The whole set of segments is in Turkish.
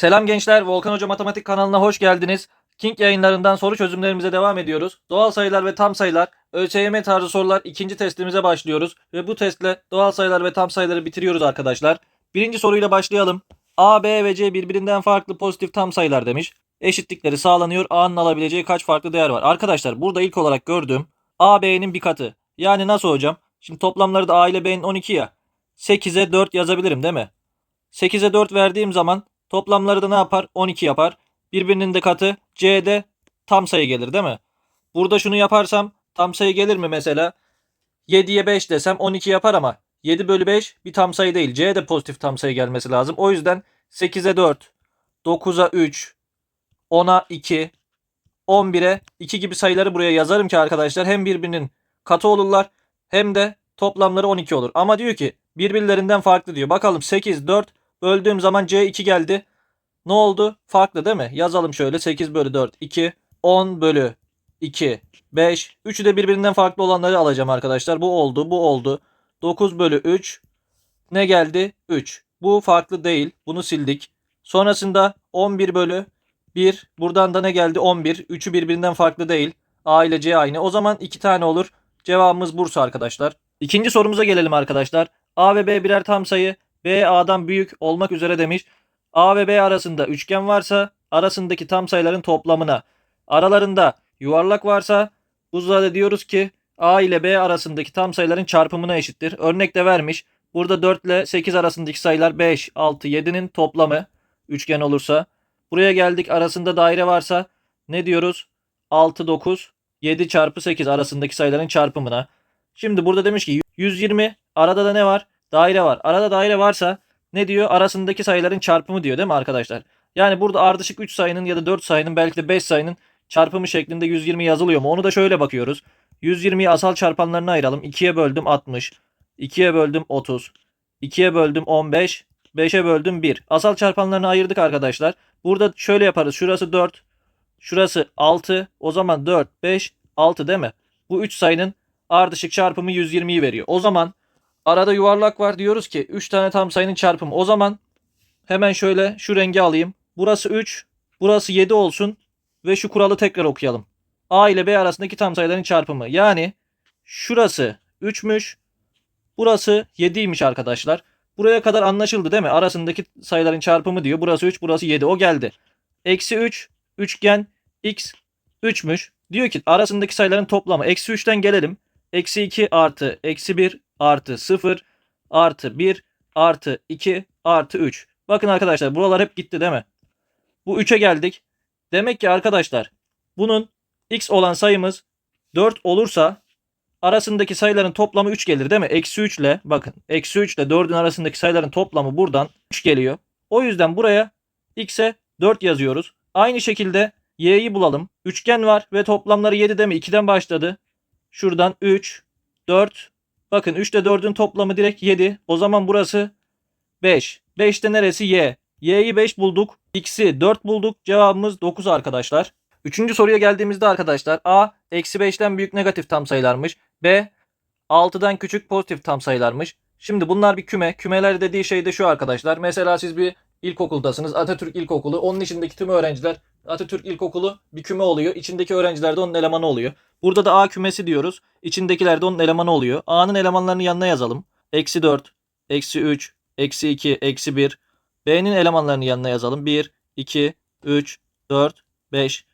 Selam gençler, Volkan Hoca Matematik kanalına hoş geldiniz. King yayınlarından soru çözümlerimize devam ediyoruz. Doğal sayılar ve tam sayılar, ÖSYM tarzı sorular ikinci testimize başlıyoruz. Ve bu testle doğal sayılar ve tam sayıları bitiriyoruz arkadaşlar. Birinci soruyla başlayalım. A, B ve C birbirinden farklı pozitif tam sayılar demiş. Eşitlikleri sağlanıyor. A'nın alabileceği kaç farklı değer var? Arkadaşlar burada ilk olarak gördüğüm A, B'nin bir katı. Yani nasıl hocam? Şimdi toplamları da A ile B'nin 12 ya. 8'e 4 yazabilirim değil mi? 8'e 4 verdiğim zaman toplamları da ne yapar? 12 yapar. Birbirinin de katı C'de tam sayı gelir değil mi? Burada şunu yaparsam tam sayı gelir mi mesela? 7'ye 5 desem 12 yapar ama 7 bölü 5 bir tam sayı değil. C'de pozitif tam sayı gelmesi lazım. O yüzden 8'e 4, 9'a 3, 10'a 2, 11'e 2 gibi sayıları buraya yazarım ki arkadaşlar hem birbirinin katı olurlar hem de toplamları 12 olur. Ama diyor ki birbirlerinden farklı diyor. Bakalım 8, 4 böldüğüm zaman C2 geldi. Ne oldu? Farklı değil mi? Yazalım şöyle 8 bölü 4 2 10 bölü 2 5 Üçü de birbirinden farklı olanları alacağım arkadaşlar. Bu oldu bu oldu. 9 bölü 3 ne geldi? 3. Bu farklı değil. Bunu sildik. Sonrasında 11 bölü 1. Buradan da ne geldi? 11. Üçü birbirinden farklı değil. A ile C aynı. O zaman iki tane olur. Cevabımız Bursa arkadaşlar. İkinci sorumuza gelelim arkadaşlar. A ve B birer tam sayı. B A'dan büyük olmak üzere demiş. A ve B arasında üçgen varsa arasındaki tam sayıların toplamına. Aralarında yuvarlak varsa bu da diyoruz ki A ile B arasındaki tam sayıların çarpımına eşittir. Örnek de vermiş. Burada 4 ile 8 arasındaki sayılar 5, 6, 7'nin toplamı üçgen olursa. Buraya geldik arasında daire varsa ne diyoruz? 6, 9, 7 çarpı 8 arasındaki sayıların çarpımına. Şimdi burada demiş ki 120 arada da ne var? Daire var. Arada daire varsa ne diyor? Arasındaki sayıların çarpımı diyor değil mi arkadaşlar? Yani burada ardışık 3 sayının ya da 4 sayının belki de 5 sayının çarpımı şeklinde 120 yazılıyor mu? Onu da şöyle bakıyoruz. 120'yi asal çarpanlarına ayıralım. 2'ye böldüm 60. 2'ye böldüm 30. 2'ye böldüm 15. 5'e böldüm 1. Asal çarpanlarını ayırdık arkadaşlar. Burada şöyle yaparız. Şurası 4. Şurası 6. O zaman 4, 5, 6 değil mi? Bu 3 sayının ardışık çarpımı 120'yi veriyor. O zaman arada yuvarlak var diyoruz ki 3 tane tam sayının çarpımı. O zaman hemen şöyle şu rengi alayım. Burası 3, burası 7 olsun ve şu kuralı tekrar okuyalım. A ile B arasındaki tam sayıların çarpımı. Yani şurası 3'müş, burası 7'ymiş arkadaşlar. Buraya kadar anlaşıldı değil mi? Arasındaki sayıların çarpımı diyor. Burası 3, burası 7. O geldi. Eksi 3, üçgen x 3'müş. Diyor ki arasındaki sayıların toplamı. Eksi 3'ten gelelim. Eksi 2 artı eksi 1 artı 0 artı 1 artı 2 artı 3. Bakın arkadaşlar buralar hep gitti değil mi? Bu 3'e geldik. Demek ki arkadaşlar bunun x olan sayımız 4 olursa arasındaki sayıların toplamı 3 gelir değil mi? Eksi 3 ile bakın eksi 3 ile 4'ün arasındaki sayıların toplamı buradan 3 geliyor. O yüzden buraya x'e 4 yazıyoruz. Aynı şekilde y'yi bulalım. Üçgen var ve toplamları 7 değil mi? 2'den başladı. Şuradan 3, 4. Bakın 3 ile 4'ün toplamı direkt 7. O zaman burası 5. 5'te neresi y? y'yi 5 bulduk. x'i 4 bulduk. Cevabımız 9 arkadaşlar. Üçüncü soruya geldiğimizde arkadaşlar a eksi 5'ten büyük negatif tam sayılarmış. B 6'dan küçük pozitif tam sayılarmış. Şimdi bunlar bir küme. Kümeler dediği şey de şu arkadaşlar. Mesela siz bir ilkokuldasınız. Atatürk İlkokulu. Onun içindeki tüm öğrenciler Atatürk İlkokulu bir küme oluyor. İçindeki öğrenciler de onun elemanı oluyor. Burada da A kümesi diyoruz. İçindekiler de onun elemanı oluyor. A'nın elemanlarını yanına yazalım. Eksi 4, eksi 3, eksi 2, eksi 1. B'nin elemanlarını yanına yazalım. 1, 2, 3, 4, 5.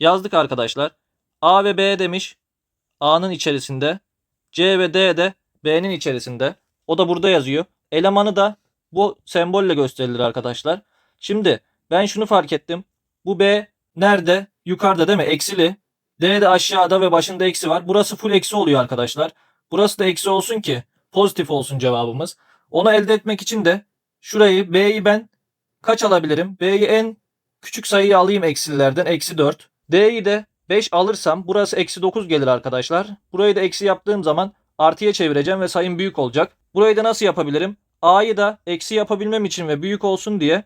Yazdık arkadaşlar. A ve B demiş. A'nın içerisinde. C ve D de B'nin içerisinde. O da burada yazıyor. Elemanı da bu sembolle gösterilir arkadaşlar. Şimdi ben şunu fark ettim. Bu B nerede? Yukarıda değil mi? Eksili. D de aşağıda ve başında eksi var. Burası full eksi oluyor arkadaşlar. Burası da eksi olsun ki pozitif olsun cevabımız. Onu elde etmek için de şurayı B'yi ben kaç alabilirim? B'yi en küçük sayıyı alayım eksilerden. Eksi 4. D'yi de 5 alırsam burası eksi 9 gelir arkadaşlar. Burayı da eksi yaptığım zaman artıya çevireceğim ve sayım büyük olacak. Burayı da nasıl yapabilirim? A'yı da eksi yapabilmem için ve büyük olsun diye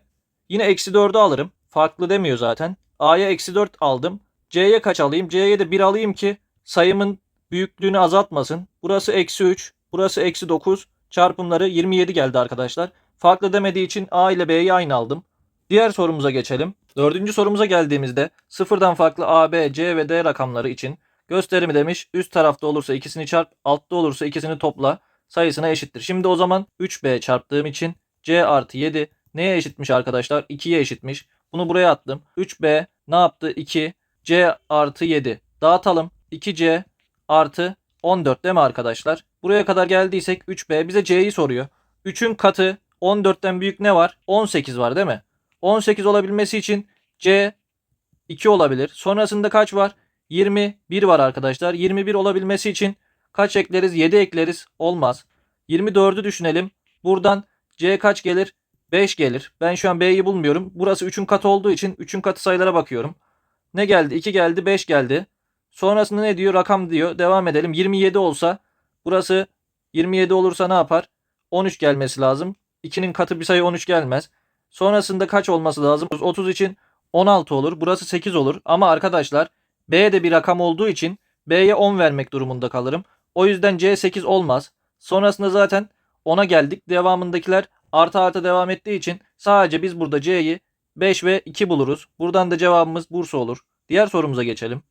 yine eksi 4'ü alırım. Farklı demiyor zaten. A'ya eksi 4 aldım. C'ye kaç alayım? C'ye de 1 alayım ki sayımın büyüklüğünü azaltmasın. Burası eksi 3. Burası eksi 9. Çarpımları 27 geldi arkadaşlar. Farklı demediği için A ile B'yi aynı aldım. Diğer sorumuza geçelim. Dördüncü sorumuza geldiğimizde sıfırdan farklı A, B, C ve D rakamları için gösterimi demiş. Üst tarafta olursa ikisini çarp, altta olursa ikisini topla sayısına eşittir. Şimdi o zaman 3B çarptığım için C artı 7 neye eşitmiş arkadaşlar? 2'ye eşitmiş. Bunu buraya attım. 3B ne yaptı? 2. C artı 7. Dağıtalım. 2C artı 14 değil mi arkadaşlar? Buraya kadar geldiysek 3B bize C'yi soruyor. 3'ün katı 14'ten büyük ne var? 18 var değil mi? 18 olabilmesi için C 2 olabilir. Sonrasında kaç var? 21 var arkadaşlar. 21 olabilmesi için kaç ekleriz? 7 ekleriz. Olmaz. 24'ü düşünelim. Buradan C kaç gelir? 5 gelir. Ben şu an B'yi bulmuyorum. Burası 3'ün katı olduğu için 3'ün katı sayılara bakıyorum. Ne geldi? 2 geldi, 5 geldi. Sonrasında ne diyor? Rakam diyor. Devam edelim. 27 olsa burası 27 olursa ne yapar? 13 gelmesi lazım. 2'nin katı bir sayı 13 gelmez. Sonrasında kaç olması lazım? 30 için 16 olur. Burası 8 olur. Ama arkadaşlar B de bir rakam olduğu için B'ye 10 vermek durumunda kalırım. O yüzden C 8 olmaz. Sonrasında zaten 10'a geldik. Devamındakiler artı artı devam ettiği için sadece biz burada C'yi 5 ve 2 buluruz. Buradan da cevabımız Bursa olur. Diğer sorumuza geçelim.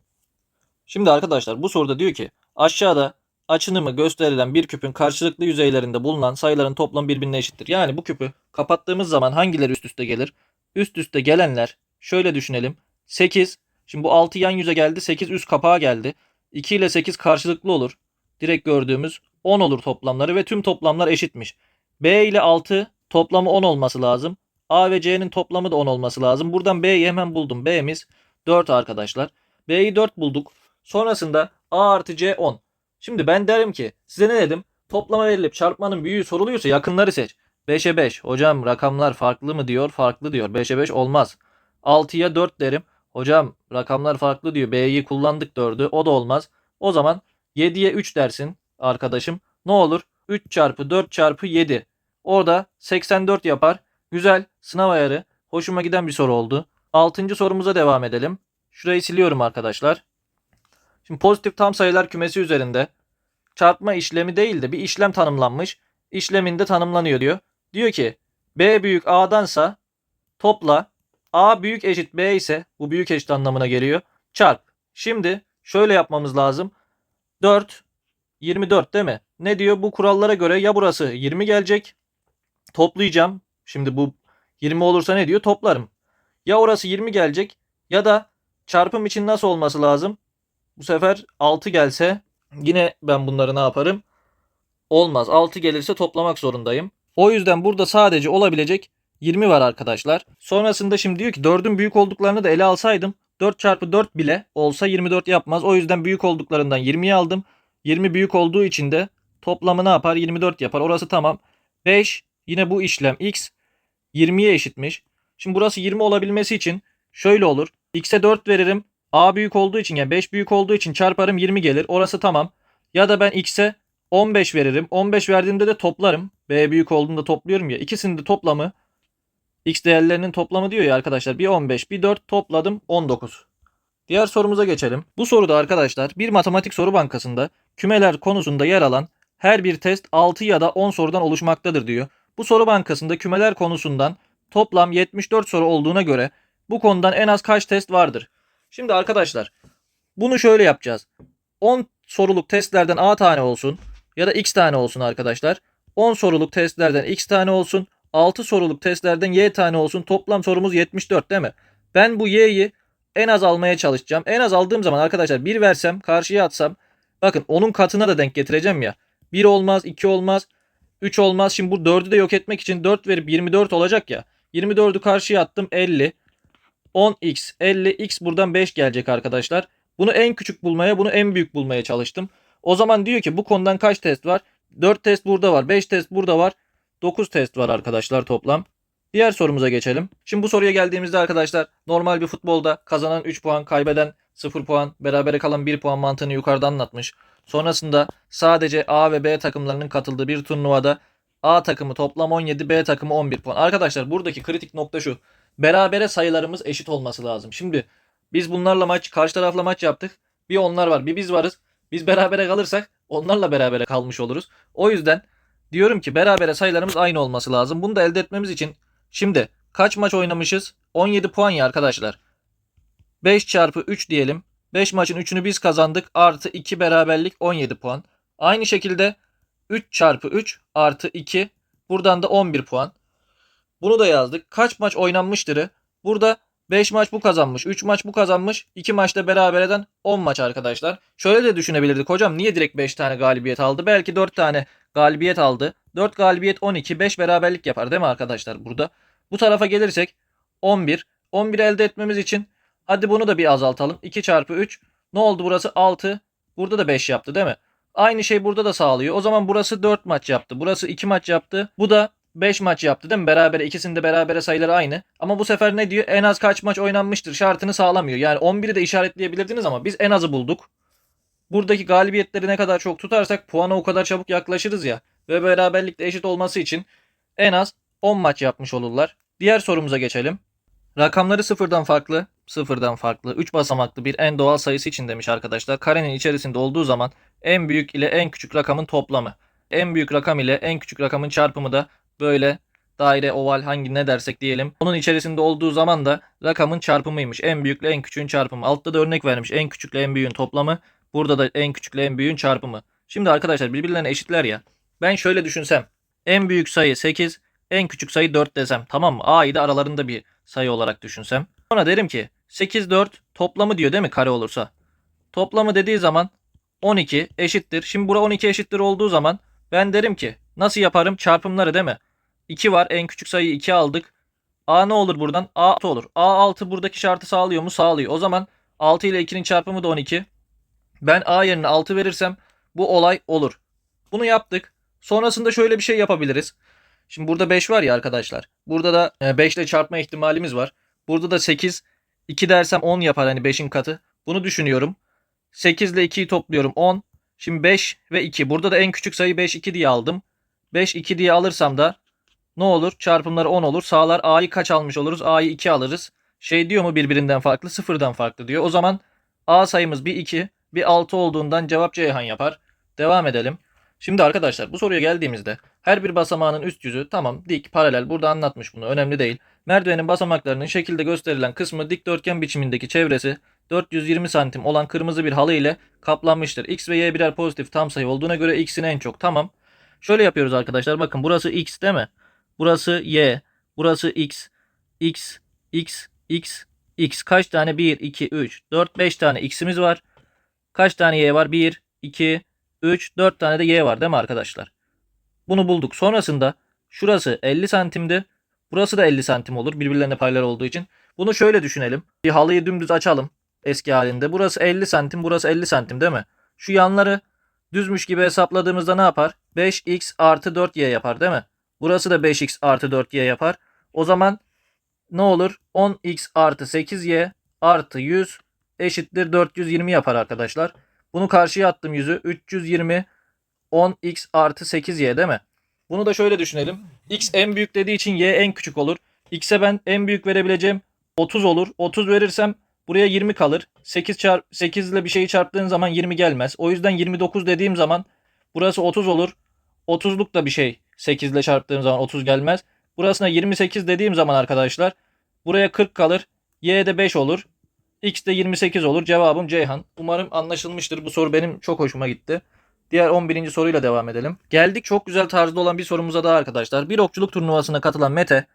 Şimdi arkadaşlar bu soruda diyor ki aşağıda açınımı gösterilen bir küpün karşılıklı yüzeylerinde bulunan sayıların toplamı birbirine eşittir. Yani bu küpü kapattığımız zaman hangileri üst üste gelir? Üst üste gelenler şöyle düşünelim. 8. Şimdi bu 6 yan yüze geldi. 8 üst kapağa geldi. 2 ile 8 karşılıklı olur. Direkt gördüğümüz 10 olur toplamları ve tüm toplamlar eşitmiş. B ile 6 toplamı 10 olması lazım. A ve C'nin toplamı da 10 olması lazım. Buradan B'yi hemen buldum. B'miz 4 arkadaşlar. B'yi 4 bulduk. Sonrasında A artı C 10. Şimdi ben derim ki size ne dedim? Toplama verilip çarpmanın büyüğü soruluyorsa yakınları seç. 5'e 5. Hocam rakamlar farklı mı diyor? Farklı diyor. 5'e 5 olmaz. 6'ya 4 derim. Hocam rakamlar farklı diyor. B'yi kullandık 4'ü. O da olmaz. O zaman 7'ye 3 dersin arkadaşım. Ne olur? 3 çarpı 4 çarpı 7. Orada 84 yapar. Güzel. Sınav ayarı. Hoşuma giden bir soru oldu. 6. sorumuza devam edelim. Şurayı siliyorum arkadaşlar. Şimdi pozitif tam sayılar kümesi üzerinde çarpma işlemi değil de bir işlem tanımlanmış. İşleminde tanımlanıyor diyor. Diyor ki B büyük A'dansa topla A büyük eşit B ise bu büyük eşit anlamına geliyor. Çarp. Şimdi şöyle yapmamız lazım. 4 24 değil mi? Ne diyor? Bu kurallara göre ya burası 20 gelecek. Toplayacağım. Şimdi bu 20 olursa ne diyor? Toplarım. Ya orası 20 gelecek ya da çarpım için nasıl olması lazım? Bu sefer 6 gelse yine ben bunları ne yaparım? Olmaz. 6 gelirse toplamak zorundayım. O yüzden burada sadece olabilecek 20 var arkadaşlar. Sonrasında şimdi diyor ki 4'ün büyük olduklarını da ele alsaydım 4 çarpı 4 bile olsa 24 yapmaz. O yüzden büyük olduklarından 20'yi aldım. 20 büyük olduğu için de toplamı ne yapar? 24 yapar. Orası tamam. 5 yine bu işlem x 20'ye eşitmiş. Şimdi burası 20 olabilmesi için şöyle olur. x'e 4 veririm. a büyük olduğu için yani 5 büyük olduğu için çarparım 20 gelir. Orası tamam. Ya da ben x'e 15 veririm. 15 verdiğimde de toplarım. b büyük olduğunda topluyorum ya. İkisinin de toplamı x değerlerinin toplamı diyor ya arkadaşlar. Bir 15 bir 4 topladım 19. Diğer sorumuza geçelim. Bu soruda arkadaşlar bir matematik soru bankasında kümeler konusunda yer alan her bir test 6 ya da 10 sorudan oluşmaktadır diyor. Bu soru bankasında kümeler konusundan toplam 74 soru olduğuna göre bu konudan en az kaç test vardır? Şimdi arkadaşlar bunu şöyle yapacağız. 10 soruluk testlerden A tane olsun ya da X tane olsun arkadaşlar. 10 soruluk testlerden X tane olsun. 6 soruluk testlerden Y tane olsun. Toplam sorumuz 74 değil mi? Ben bu Y'yi en az almaya çalışacağım. En az aldığım zaman arkadaşlar 1 versem karşıya atsam bakın onun katına da denk getireceğim ya. 1 olmaz 2 olmaz 3 olmaz. Şimdi bu 4'ü de yok etmek için 4 verip 24 olacak ya. 24'ü karşıya attım 50. 10x 50x buradan 5 gelecek arkadaşlar. Bunu en küçük bulmaya bunu en büyük bulmaya çalıştım. O zaman diyor ki bu konudan kaç test var? 4 test burada var. 5 test burada var. 9 test var arkadaşlar toplam. Diğer sorumuza geçelim. Şimdi bu soruya geldiğimizde arkadaşlar normal bir futbolda kazanan 3 puan, kaybeden 0 puan, berabere kalan 1 puan mantığını yukarıda anlatmış. Sonrasında sadece A ve B takımlarının katıldığı bir turnuvada A takımı toplam 17, B takımı 11 puan. Arkadaşlar buradaki kritik nokta şu. Berabere sayılarımız eşit olması lazım. Şimdi biz bunlarla maç, karşı tarafla maç yaptık. Bir onlar var, bir biz varız. Biz berabere kalırsak onlarla berabere kalmış oluruz. O yüzden diyorum ki berabere sayılarımız aynı olması lazım. Bunu da elde etmemiz için şimdi Kaç maç oynamışız? 17 puan ya arkadaşlar. 5 çarpı 3 diyelim. 5 maçın 3'ünü biz kazandık. Artı 2 beraberlik 17 puan. Aynı şekilde 3 çarpı 3 artı 2. Buradan da 11 puan. Bunu da yazdık. Kaç maç oynanmıştırı? Burada 5 maç bu kazanmış. 3 maç bu kazanmış. 2 maçta beraber eden 10 maç arkadaşlar. Şöyle de düşünebilirdik. Hocam niye direkt 5 tane galibiyet aldı? Belki 4 tane galibiyet aldı. 4 galibiyet 12. 5 beraberlik yapar değil mi arkadaşlar burada? Bu tarafa gelirsek 11. 11 elde etmemiz için hadi bunu da bir azaltalım. 2 çarpı 3. Ne oldu burası? 6. Burada da 5 yaptı değil mi? Aynı şey burada da sağlıyor. O zaman burası 4 maç yaptı. Burası 2 maç yaptı. Bu da 5 maç yaptı değil mi? Beraber ikisinde berabere sayıları aynı. Ama bu sefer ne diyor? En az kaç maç oynanmıştır şartını sağlamıyor. Yani 11'i de işaretleyebilirdiniz ama biz en azı bulduk. Buradaki galibiyetleri ne kadar çok tutarsak puana o kadar çabuk yaklaşırız ya. Ve beraberlikte eşit olması için en az 10 maç yapmış olurlar. Diğer sorumuza geçelim. Rakamları sıfırdan farklı, sıfırdan farklı, 3 basamaklı bir en doğal sayısı için demiş arkadaşlar. Karenin içerisinde olduğu zaman en büyük ile en küçük rakamın toplamı. En büyük rakam ile en küçük rakamın çarpımı da böyle daire, oval hangi ne dersek diyelim. Onun içerisinde olduğu zaman da rakamın çarpımıymış. En büyükle en küçüğün çarpımı. Altta da örnek vermiş. En küçükle en büyüğün toplamı. Burada da en küçükle en büyüğün çarpımı. Şimdi arkadaşlar birbirlerine eşitler ya. Ben şöyle düşünsem. En büyük sayı 8, en küçük sayı 4 desem. Tamam mı? A'yı da aralarında bir sayı olarak düşünsem. Sonra derim ki 8, 4 toplamı diyor değil mi kare olursa? Toplamı dediği zaman 12 eşittir. Şimdi bura 12 eşittir olduğu zaman ben derim ki nasıl yaparım? Çarpımları değil mi? 2 var. En küçük sayıyı 2 aldık. A ne olur buradan? A 6 olur. A6 buradaki şartı sağlıyor mu? Sağlıyor. O zaman 6 ile 2'nin çarpımı da 12. Ben A yerine 6 verirsem bu olay olur. Bunu yaptık. Sonrasında şöyle bir şey yapabiliriz. Şimdi burada 5 var ya arkadaşlar. Burada da 5 ile çarpma ihtimalimiz var. Burada da 8. 2 dersem 10 yapar hani 5'in katı. Bunu düşünüyorum. 8 ile 2'yi topluyorum 10. Şimdi 5 ve 2. Burada da en küçük sayı 5 2 diye aldım. 5 2 diye alırsam da ne olur? Çarpımları 10 olur. Sağlar A'yı kaç almış oluruz? A'yı 2 alırız. Şey diyor mu birbirinden farklı? Sıfırdan farklı diyor. O zaman A sayımız bir 2, bir 6 olduğundan cevap Ceyhan yapar. Devam edelim. Şimdi arkadaşlar bu soruya geldiğimizde her bir basamağının üst yüzü tamam dik paralel burada anlatmış bunu önemli değil. Merdivenin basamaklarının şekilde gösterilen kısmı dikdörtgen biçimindeki çevresi 420 santim olan kırmızı bir halı ile kaplanmıştır. X ve Y birer pozitif tam sayı olduğuna göre X'in en çok tamam. Şöyle yapıyoruz arkadaşlar bakın burası X değil mi? Burası Y. Burası X. X. X. X. X. Kaç tane? 1, 2, 3, 4, 5 tane X'imiz var. Kaç tane Y var? 1, 2, 3, 4 tane de Y var değil mi arkadaşlar? Bunu bulduk. Sonrasında şurası 50 santimdi. Burası da 50 santim olur. Birbirlerine paralel olduğu için. Bunu şöyle düşünelim. Bir halıyı dümdüz açalım. Eski halinde. Burası 50 santim. Burası 50 santim değil mi? Şu yanları düzmüş gibi hesapladığımızda ne yapar? 5x artı 4y yapar değil mi? Burası da 5x artı 4y yapar. O zaman ne olur? 10x artı 8y artı 100 eşittir 420 yapar arkadaşlar. Bunu karşıya attım yüzü. 320 10x artı 8y değil mi? Bunu da şöyle düşünelim. x en büyük dediği için y en küçük olur. x'e ben en büyük verebileceğim 30 olur. 30 verirsem buraya 20 kalır. 8 çarp 8 ile bir şeyi çarptığın zaman 20 gelmez. O yüzden 29 dediğim zaman burası 30 olur. 30'luk da bir şey 8 ile çarptığım zaman 30 gelmez. Burasına 28 dediğim zaman arkadaşlar buraya 40 kalır. Y de 5 olur. X de 28 olur. Cevabım Ceyhan. Umarım anlaşılmıştır. Bu soru benim çok hoşuma gitti. Diğer 11. soruyla devam edelim. Geldik çok güzel tarzda olan bir sorumuza daha arkadaşlar. Bir okçuluk turnuvasına katılan Mete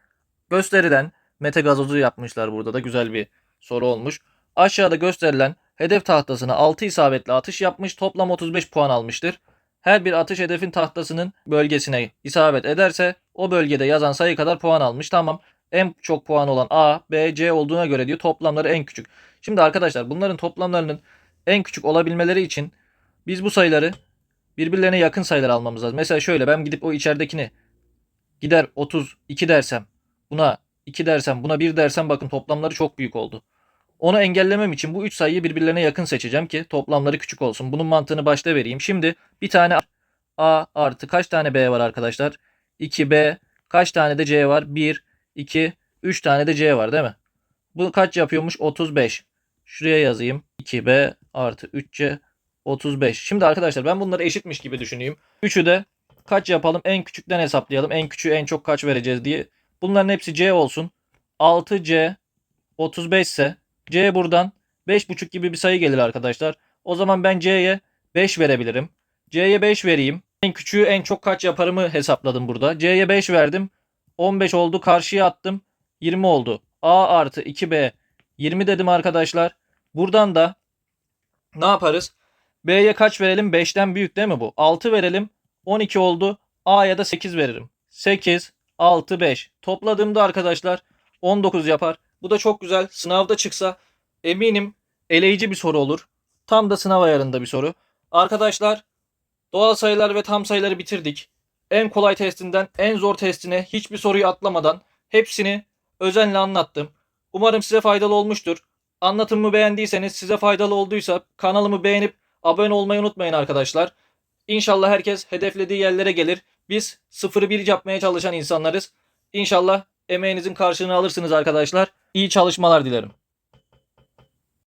gösteriden Mete gazozu yapmışlar burada da güzel bir soru olmuş. Aşağıda gösterilen hedef tahtasına 6 isabetli atış yapmış. Toplam 35 puan almıştır. Her bir atış hedefin tahtasının bölgesine isabet ederse o bölgede yazan sayı kadar puan almış. Tamam. En çok puan olan A, B, C olduğuna göre diyor toplamları en küçük. Şimdi arkadaşlar bunların toplamlarının en küçük olabilmeleri için biz bu sayıları birbirlerine yakın sayılar almamız lazım. Mesela şöyle ben gidip o içeridekini gider 32 dersem buna 2 dersem buna 1 dersem bakın toplamları çok büyük oldu. Onu engellemem için bu 3 sayıyı birbirlerine yakın seçeceğim ki toplamları küçük olsun. Bunun mantığını başta vereyim. Şimdi bir tane A artı kaç tane B var arkadaşlar? 2B kaç tane de C var? 1, 2, 3 tane de C var değil mi? Bu kaç yapıyormuş? 35. Şuraya yazayım. 2B artı 3C 35. Şimdi arkadaşlar ben bunları eşitmiş gibi düşüneyim. 3'ü de kaç yapalım? En küçükten hesaplayalım. En küçüğü en çok kaç vereceğiz diye. Bunların hepsi C olsun. 6C 35 ise C buradan 5,5 gibi bir sayı gelir arkadaşlar. O zaman ben C'ye 5 verebilirim. C'ye 5 vereyim. En küçüğü en çok kaç yaparımı hesapladım burada. C'ye 5 verdim. 15 oldu. Karşıya attım. 20 oldu. A artı 2B 20 dedim arkadaşlar. Buradan da ne yaparız? B'ye kaç verelim? 5'ten büyük değil mi bu? 6 verelim. 12 oldu. A'ya da 8 veririm. 8, 6, 5. Topladığımda arkadaşlar 19 yapar. Bu da çok güzel. Sınavda çıksa eminim eleyici bir soru olur. Tam da sınav ayarında bir soru. Arkadaşlar doğal sayılar ve tam sayıları bitirdik. En kolay testinden en zor testine hiçbir soruyu atlamadan hepsini özenle anlattım. Umarım size faydalı olmuştur. Anlatımımı beğendiyseniz size faydalı olduysa kanalımı beğenip abone olmayı unutmayın arkadaşlar. İnşallah herkes hedeflediği yerlere gelir. Biz 0-1 yapmaya çalışan insanlarız. İnşallah emeğinizin karşılığını alırsınız arkadaşlar. İyi çalışmalar dilerim.